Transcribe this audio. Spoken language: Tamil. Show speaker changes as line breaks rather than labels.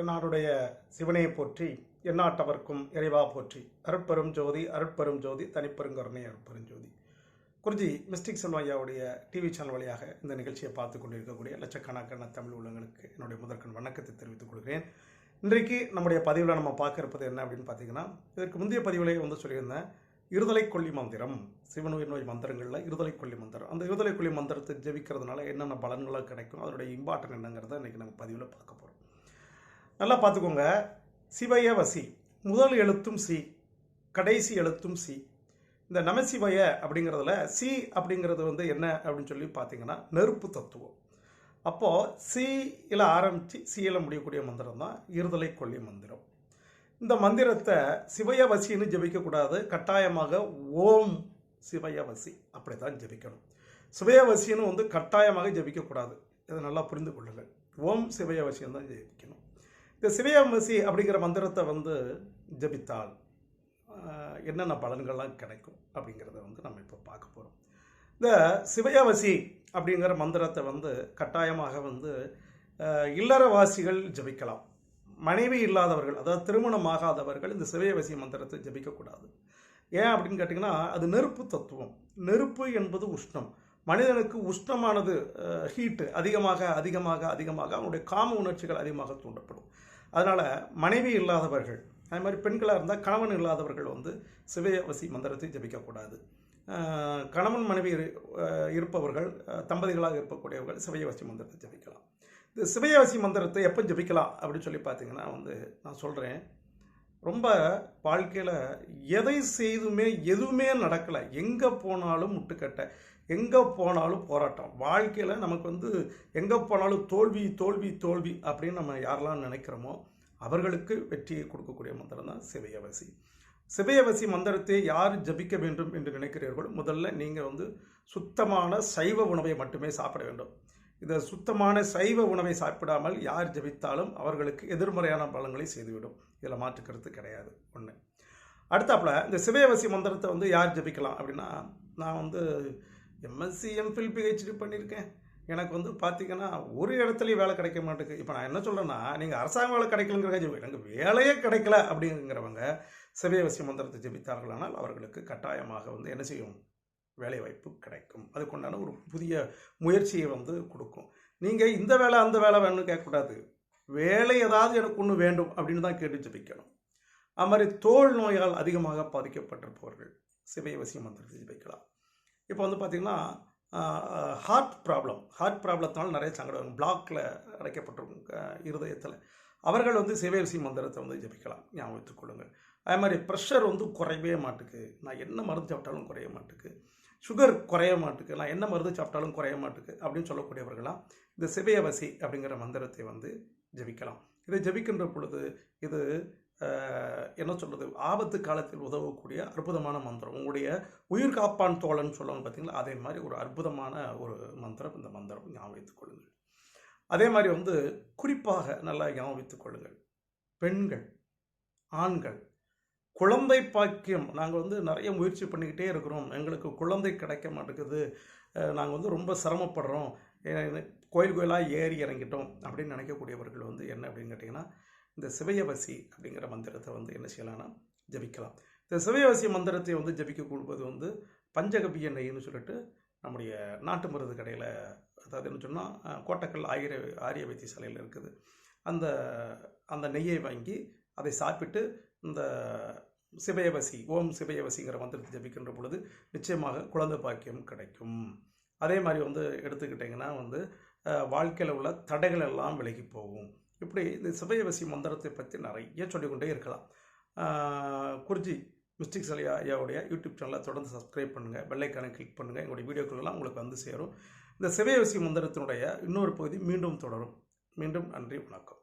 என்னாருடைய சிவனையை போற்றி எந்நாட்டவர்க்கும் இறைவா போற்றி. அருட்பெரும் ஜோதி அருட்பெரும் ஜோதி தனிப்பெருங்கருணை அருட்பெரும் ஜோதி. குருஜி மிஸ்டிக் செல்வாயாவுடைய டிவி சேனல் வழியாக இந்த நிகழ்ச்சியை பார்த்து கொண்டிருக்கக்கூடிய லட்சக்கணக்கான தமிழ் உள்ளங்களுக்கு என்னுடைய முதற்கண் வணக்கத்தை தெரிவித்துக் கொள்கிறேன். இன்றைக்கு நம்முடைய பதிவில் நம்ம பார்க்க இருப்பது என்ன அப்படின்னு பார்த்தீங்கன்னா இதற்கு முந்தைய பதிவிலே வந்து சொல்லியிருந்தேன் இருதலை கொல்லி மந்திரம் சிவனோய் நோய் மந்திரங்களில் இருதலை கொல்லி மந்திரம். அந்த இருதலை கொல்லி மந்திரத்தை ஜெபிக்கிறதுனால என்னென்ன பலன்களாக கிடைக்கும் அதனுடைய இம்பார்ட்டன் என்னங்கிறத இன்றைக்கி நம்ம பதிவில் பார்க்க போகிறோம் நல்லா பார்த்துக்கோங்க. சிவய வசி முதல் எழுத்தும் சி கடைசி எழுத்தும் சி. இந்த நமசிவய அப்படிங்கிறதுல சி அப்படிங்கிறது வந்து என்ன அப்படின்னு சொல்லி பார்த்தீங்கன்னா நெருப்பு தத்துவம். அப்போது சியில் ஆரம்பித்து சியில் முடியக்கூடிய மந்திரம் தான் இருதலை கொல்லி மந்திரம். இந்த மந்திரத்தை சிவயவசின்னு ஜெபிக்கக்கூடாது. கட்டாயமாக ஓம் சிவயவசி அப்படி தான் ஜெபிக்கணும். சிவயவசின்னு வந்து கட்டாயமாக ஜெபிக்கக்கூடாது. இதை நல்லா புரிந்து கொள்ளுங்கள். ஓம் சிவயவசியம் தான் ஜெபிக்கணும். இந்த சிவயவசி அப்படிங்கிற மந்திரத்தை வந்து ஜெபித்தால் என்னென்ன பலன்கள்லாம் கிடைக்கும் அப்படிங்கிறத வந்து நம்ம இப்போ பார்க்க போகிறோம் இந்த சிவயவசி அப்படிங்கிற மந்திரத்தை வந்து கட்டாயமாக வந்து இல்லறவாசிகள் ஜெபிக்கலாம். மனைவி இல்லாதவர்கள் அதாவது திருமணமாகாதவர்கள் இந்த சிவயவசி மந்திரத்தை ஜபிக்கக்கூடாது. ஏன் அப்படின்னு கேட்டிங்கன்னா அது நெருப்பு தத்துவம். நெருப்பு என்பது உஷ்ணம். மனிதனுக்கு உஷ்ணமானது ஹீட்டு அதிகமாக அதிகமாக அதிகமாக அவனுடைய காம உணர்ச்சிகள் அதிகமாக தூண்டப்படும். அதனால் மனைவி இல்லாதவர்கள் அதே மாதிரி பெண்களாக இருந்தால் கணவன் இல்லாதவர்கள் வந்து சிவயவசி மந்திரத்தை ஜபிக்கக்கூடாது. கணவன் மனைவி இருப்பவர்கள் தம்பதிகளாக இருக்கக்கூடியவர்கள் சிவயவசி மந்திரத்தை ஜபிக்கலாம். இந்த சிவயவசி மந்திரத்தை எப்போ ஜபிக்கலாம் அப்படின்னு சொல்லி பார்த்தீங்கன்னா வந்து நான் சொல்கிறேன் ரொம்ப வாழ்க்கையில் எதை செய்துமே எதுவுமே நடக்கலை. எங்கே போனாலும் முட்டுக்கட்டை. எங்கே போனாலும் போராட்டம். வாழ்க்கையில் நமக்கு வந்து எங்கே போனாலும் தோல்வி தோல்வி தோல்வி அப்படின்னு நம்ம யாரெல்லாம் நினைக்கிறோமோ அவர்களுக்கு வெற்றியை கொடுக்கக்கூடிய மந்திரம் தான் சிவையவசி சிவையவசி மந்திரத்தை யார் ஜபிக்க வேண்டும் என்று நினைக்கிறீர்களோ முதல்ல நீங்கள் வந்து சுத்தமான சைவ உணவை மட்டுமே சாப்பிட வேண்டும். இந்த சுத்தமான சைவ உணவை சாப்பிடாமல் யார் ஜபித்தாலும் அவர்களுக்கு எதிர்மறையான பலன்களை செய்துவிடும். இதில் மாற்றுக்கிறது கிடையாது. ஒன்று அடுத்தாப்புல இந்த சிவையவசி மந்திரத்தை வந்து யார் ஜபிக்கலாம் அப்படின்னா நான் வந்து எம்எஸ்சி எம்ஃபில் பிஹெச்டி பண்ணியிருக்கேன் எனக்கு வந்து பார்த்தீங்கன்னா ஒரு இடத்துலையும் வேலை கிடைக்க மாட்டேங்குது. இப்போ நான் என்ன சொல்கிறேன்னா நீங்கள் அரசாங்க வேலை கிடைக்கலங்கிறக்காக எனக்கு வேலையே கிடைக்கல அப்படிங்கிறவங்க சிவயவசி மந்திரத்தை ஜெபித்தார்களானால் அவர்களுக்கு கட்டாயமாக வந்து என்ன செய்யும்? வேலை வாய்ப்பு கிடைக்கும். அதுக்குண்டான ஒரு புதிய முயற்சியை வந்து கொடுக்கும். நீங்கள் இந்த வேலை அந்த வேலை வேணும்னு கேட்கக்கூடாது. வேலை ஏதாவது எனக்கு ஒன்று வேண்டும் அப்படின்னு தான் கேட்டு ஜெபிக்கணும். அது மாதிரி தோல் நோயால் அதிகமாக பாதிக்கப்பட்டிருப்பவர்கள் சிவயவசி மந்திரத்தை ஜெபிக்கலாம். இப்போ வந்து பார்த்திங்கன்னா ஹார்ட் ப்ராப்ளம் ஹார்ட் ப்ராப்ளத்தினால நிறைய சங்கடம் வரும் பிளாக்ல அடைக்கப்பட்டிருக்கும் இருதயத்தில். அவர்கள் வந்து சிவயரிசி மந்திரத்தை வந்து ஜபிக்கலாம். ஞாபகம் வைத்துக்கொள்ளுங்கள் அதே மாதிரி ப்ரெஷர் வந்து குறையவே மாட்டுக்கு. நான் என்ன மருந்து சாப்பிட்டாலும் குறைய மாட்டுக்கு. சுகர் குறைய மாட்டுக்கு. நான் என்ன மருந்து சாப்பிட்டாலும் குறைய மாட்டுக்கு அப்படின்னு சொல்லக்கூடியவர்களாம் இந்த சிவயவசி அப்படிங்கிற மந்திரத்தை வந்து ஜபிக்கலாம். இதை ஜபிக்கின்ற பொழுது இது என்ன சொல்கிறது ஆபத்து காலத்தில் உதவக்கூடிய அற்புதமான மந்திரம். உங்களுடைய உயிர் காப்பான் தோழன் சொல்லுவாங்க பார்த்தீங்களா அதே மாதிரி ஒரு அற்புதமான ஒரு மந்திரம் இந்த மந்திரம் ஞாபகத்துக் கொள்ளுங்கள். அதே மாதிரி வந்து குறிப்பாக நல்லா ஞாபகத்துக் கொள்ளுங்கள். பெண்கள் ஆண்கள் குழந்தை பாக்கியம். நாங்கள் வந்து நிறைய முயற்சி பண்ணிக்கிட்டே இருக்கிறோம். எங்களுக்கு குழந்தை கிடைக்க மாட்டேங்குது. நாங்கள் வந்து ரொம்ப சிரமப்படுறோம். கோயில் கோயிலாக ஏறி இறங்கிட்டோம் அப்படின்னு நினைக்கக்கூடியவர்கள் வந்து என்ன அப்படின்னு கேட்டிங்கன்னா இந்த சிவயவசி அப்படிங்கிற மந்திரத்தை வந்து என்ன செய்யலாம்னா ஜபிக்கலாம். இந்த சிவயவசி மந்திரத்தை வந்து ஜபிக்க கொடுப்பது வந்து பஞ்சகபிய நெய்ன்னு சொல்லிட்டு நம்முடைய நாட்டு மருந்து கடையில் அதாவது என்ன சொன்னால் கோட்டக்கல் ஆயிர ஆரிய வைத்திய சாலையில் இருக்குது. அந்த அந்த நெய்யை வாங்கி அதை சாப்பிட்டு இந்த சிவயவசி ஓம் சிவயவசிங்கிற மந்திரத்தை ஜபிக்கின்ற பொழுது நிச்சயமாக குழந்தை பாக்கியம் கிடைக்கும். அதே மாதிரி வந்து எடுத்துக்கிட்டிங்கன்னா வந்து வாழ்க்கையில் உள்ள தடைகள் எல்லாம் விலகி போகும். இப்படி இந்த சிவயவசி மந்திரத்தை பற்றி நிறைய சொல்லிக்கொண்டே இருக்கலாம். குருஜி மிஸ்டிக் சலியா ஐயாவுடைய யூடியூப் சேனலை தொடர்ந்து சப்ஸ்கிரைப் பண்ணுங்கள் பெல்லைக்கானை கிளிக் பண்ணுங்கள் எங்களுடைய வீடியோக்களெல்லாம் உங்களுக்கு வந்து சேரும். இந்த சிவயவசி மந்திரத்தினுடைய இன்னொரு பகுதி மீண்டும் தொடரும். மீண்டும் நன்றி வணக்கம்.